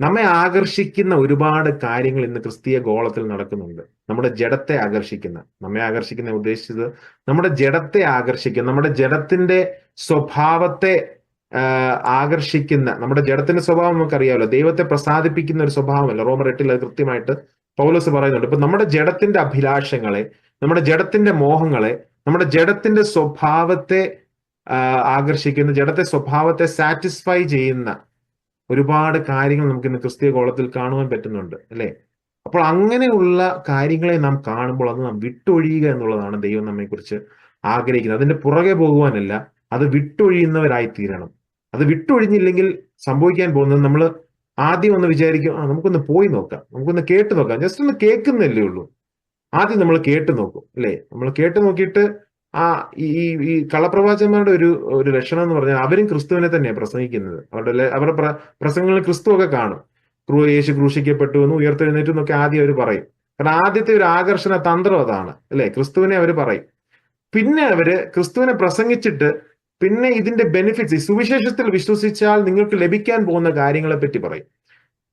നമ്മെ ആകർഷിക്കുന്ന ഒരുപാട് കാര്യങ്ങൾ ഇന്ന് ക്രിസ്തീയ ഗോളത്തിൽ നടക്കുന്നുണ്ട്. നമ്മുടെ ജഡത്തെ ആകർഷിക്കുന്ന നമ്മെ ആകർഷിക്കുന്ന ഉദ്ദേശിച്ചത് നമ്മുടെ ജഡത്തെ ആകർഷിക്കുന്ന നമ്മുടെ ജഡത്തിന്റെ സ്വഭാവത്തെ ആകർഷിക്കുന്ന നമ്മുടെ ജഡത്തിന്റെ സ്വഭാവം നമുക്കറിയാമല്ലോ. ദൈവത്തെ പ്രസാദിപ്പിക്കുന്ന ഒരു സ്വഭാവമല്ല. റോമർ എട്ടിൽ അത് കൃത്യമായിട്ട് പൗലോസ് പറയുന്നുണ്ട്. ഇപ്പൊ നമ്മുടെ ജഡത്തിന്റെ അഭിലാഷങ്ങളെ നമ്മുടെ ജഡത്തിന്റെ മോഹങ്ങളെ നമ്മുടെ ജഡത്തിന്റെ സ്വഭാവത്തെ ആകർഷിക്കുന്ന ജഡത്തെ സ്വഭാവത്തെ സാറ്റിസ്ഫൈ ചെയ്യുന്ന ഒരുപാട് കാര്യങ്ങൾ നമുക്ക് ഇന്ന് ക്രിസ്തീയ കോളത്തിൽ കാണുവാൻ പറ്റുന്നുണ്ട് അല്ലെ? അപ്പോൾ അങ്ങനെയുള്ള കാര്യങ്ങളെ നാം കാണുമ്പോൾ അത് നാം വിട്ടൊഴിയുക എന്നുള്ളതാണ് ദൈവം നമ്മെക്കുറിച്ച് ആഗ്രഹിക്കുന്നത്. അതിന്റെ പുറകെ പോകുവാനല്ല അത് വിട്ടൊഴിയുന്നവരായി തീരണം അത് വിട്ടൊഴിഞ്ഞില്ലെങ്കിൽ സംഭവിക്കാൻ പോകുന്നത് നമ്മൾ ആദ്യം ഒന്ന് വിചാരിക്കും ആ നമുക്കൊന്ന് പോയി നോക്കാം നമുക്കൊന്ന് കേട്ട് നോക്കാം. ജസ്റ്റ് ഒന്ന് കേൾക്കുന്നല്ലേ ഉള്ളൂ. ആദ്യം നമ്മൾ കേട്ട് നോക്കും അല്ലേ? നമ്മൾ കേട്ട് നോക്കിയിട്ട് ആ ഈ ഈ- കള്ളപ്രവാചന്മാരുടെ ഒരു ഒരു ലക്ഷണം എന്ന് പറഞ്ഞാൽ അവരും ക്രിസ്തുവിനെ തന്നെയാണ് പ്രസംഗിക്കുന്നത്. അവരുടെ അവരുടെ പ്രസംഗങ്ങളിൽ ക്രിസ്തു ഒക്കെ കാണും. ക്രൂ യേശു ക്രൂശിക്കപ്പെട്ടു എന്ന് ഉയർത്തെഴുന്നേറ്റു എന്നൊക്കെ ആദ്യം അവർ പറയും. കാരണം ആദ്യത്തെ ഒരു ആകർഷണ തന്ത്രം അതാണ് അല്ലെ? ക്രിസ്തുവിനെ അവർ പറയും. പിന്നെ അവർ ക്രിസ്തുവിനെ പ്രസംഗിച്ചിട്ട് പിന്നെ ഇതിന്റെ ബെനിഫിറ്റ്സ് സുവിശേഷത്തിൽ വിശ്വസിച്ചാൽ നിങ്ങൾക്ക് ലഭിക്കാൻ പോകുന്ന കാര്യങ്ങളെ പറ്റി പറയും.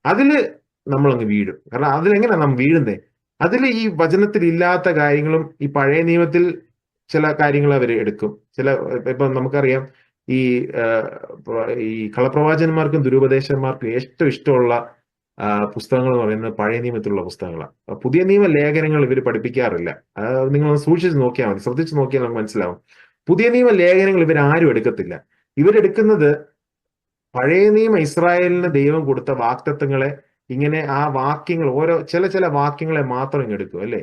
അതിൽ നമ്മളങ്ങ് വീഴും. കാരണം അതിലെങ്ങനെയാണ് നാം വീഴുന്നേ? അതിൽ ഈ വചനത്തിൽ ഇല്ലാത്ത കാര്യങ്ങളും ഈ പഴയ നിയമത്തിൽ ചില കാര്യങ്ങൾ അവർ എടുക്കും. ചില ഇപ്പം നമുക്കറിയാം ഈ ഈ കളപ്രവാചകന്മാർക്കും ദുരുപദേശന്മാർക്കും ഏറ്റവും ഇഷ്ടമുള്ള പുസ്തകങ്ങൾ എന്ന് പറയുന്നത് പഴയ നിയമത്തിലുള്ള പുസ്തകങ്ങളാണ്. പുതിയ നിയമ ലേഖനങ്ങൾ ഇവർ പഠിപ്പിക്കാറില്ല. നിങ്ങൾ സൂക്ഷിച്ച് നോക്കിയാൽ മതി. ശ്രദ്ധിച്ച് നോക്കിയാൽ നമുക്ക് മനസ്സിലാവും. പുതിയ നിയമ ലേഖനങ്ങൾ ഇവർ ആരും എടുക്കത്തില്ല. ഇവരെടുക്കുന്നത് പഴയ നിയമ ഇസ്രായേലിന് ദൈവം കൊടുത്ത വാക്തത്വങ്ങളെ ഇങ്ങനെ ആ വാക്യങ്ങൾ ഓരോ ചില ചില വാക്യങ്ങളെ മാത്രം ഇങ്ങെടുക്കും അല്ലേ?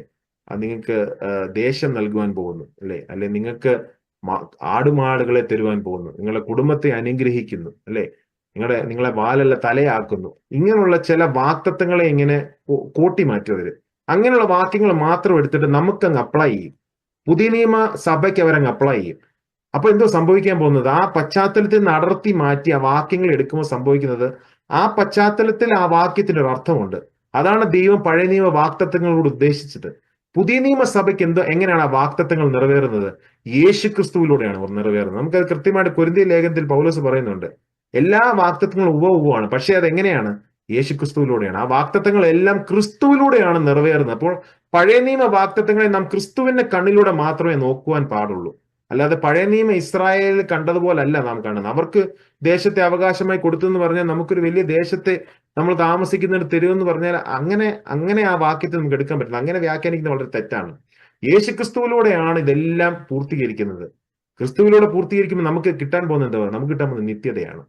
നിങ്ങൾക്ക് ദേശം നൽകുവാൻ പോകുന്നു അല്ലെ? അല്ലെ നിങ്ങൾക്ക് ആടുമാടുകളെ തരുവാൻ പോകുന്നു നിങ്ങളുടെ കുടുംബത്തെ അനുഗ്രഹിക്കുന്നു അല്ലെ? നിങ്ങളുടെ നിങ്ങളെ വാലല്ല തലയാക്കുന്നു. ഇങ്ങനെയുള്ള ചില വാക്തത്വങ്ങളെ ഇങ്ങനെ കൂട്ടി മാറ്റും അവർ അങ്ങനെയുള്ള വാക്യങ്ങൾ മാത്രം എടുത്തിട്ട് നമുക്കങ്ങ് അപ്ലൈ ചെയ്യും. പുതിയ നിയമ സഭയ്ക്ക് അവരങ്ങ് അപ്ലൈ ചെയ്യും. അപ്പൊ എന്തോ സംഭവിക്കാൻ പോകുന്നത്? ആ പശ്ചാത്തലത്തിൽ നിന്ന് അടർത്തി മാറ്റി ആ വാക്യങ്ങൾ എടുക്കുമ്പോൾ സംഭവിക്കുന്നത് ആ പശ്ചാത്തലത്തിൽ ആ വാക്യത്തിന് ഒരു അർത്ഥമുണ്ട്. അതാണ് ദൈവം പഴയ നിയമ വാക്തത്വങ്ങളോട് ഉദ്ദേശിച്ചത്. പുതിയ നിയമസഭയ്ക്ക് എന്ത് എങ്ങനെയാണ് ആ വാക്തത്വങ്ങൾ നിറവേറുന്നത്? യേശു ക്രിസ്തുവിലൂടെയാണ് നിറവേറുന്നത്. നമുക്കത് കൃത്യമായിട്ട് കൊരിന്തിയ ലേഖനത്തിൽ പൗലോസ് പറയുന്നുണ്ട്. എല്ലാ വാക്തത്വങ്ങളും ഉപമാണ് പക്ഷേ അത് എങ്ങനെയാണ് യേശു ക്രിസ്തുവിലൂടെയാണ് ആ വാക്തത്വങ്ങൾ എല്ലാം ക്രിസ്തുവിലൂടെയാണ് നിറവേറുന്നത്. അപ്പോൾ പഴയ നിയമ വാക്തത്വങ്ങളെ നാം ക്രിസ്തുവിന്റെ കണ്ണിലൂടെ മാത്രമേ നോക്കുവാൻ പാടുള്ളൂ. അല്ലാതെ പഴയ നിയമ ഇസ്രായേലിൽ കണ്ടതുപോലല്ല നാം കാണുന്നത്. അവർക്ക് ദേശത്തെ അവകാശമായി കൊടുത്തു എന്ന് പറഞ്ഞാൽ നമുക്കൊരു വലിയ ദേശത്തെ നമ്മൾ താമസിക്കുന്നിടത്ത് തരുമെന്ന് പറഞ്ഞാൽ അങ്ങനെ അങ്ങനെ ആ വാക്യത്തെ നമുക്ക് എടുക്കാൻ പറ്റില്ല. അങ്ങനെ വ്യാഖ്യാനിക്കുന്നത് വളരെ തെറ്റാണ്. യേശുക്രിസ്തുവിലൂടെയാണ് ഇതെല്ലാം പൂർത്തീകരിക്കുന്നത്. ക്രിസ്തുവിലൂടെ പൂർത്തീകരിക്കുമ്പോൾ നമുക്ക് കിട്ടാൻ പോകുന്നത് എന്താ നമുക്ക് കിട്ടാൻ പോകുന്നത് നിത്യതയാണ്.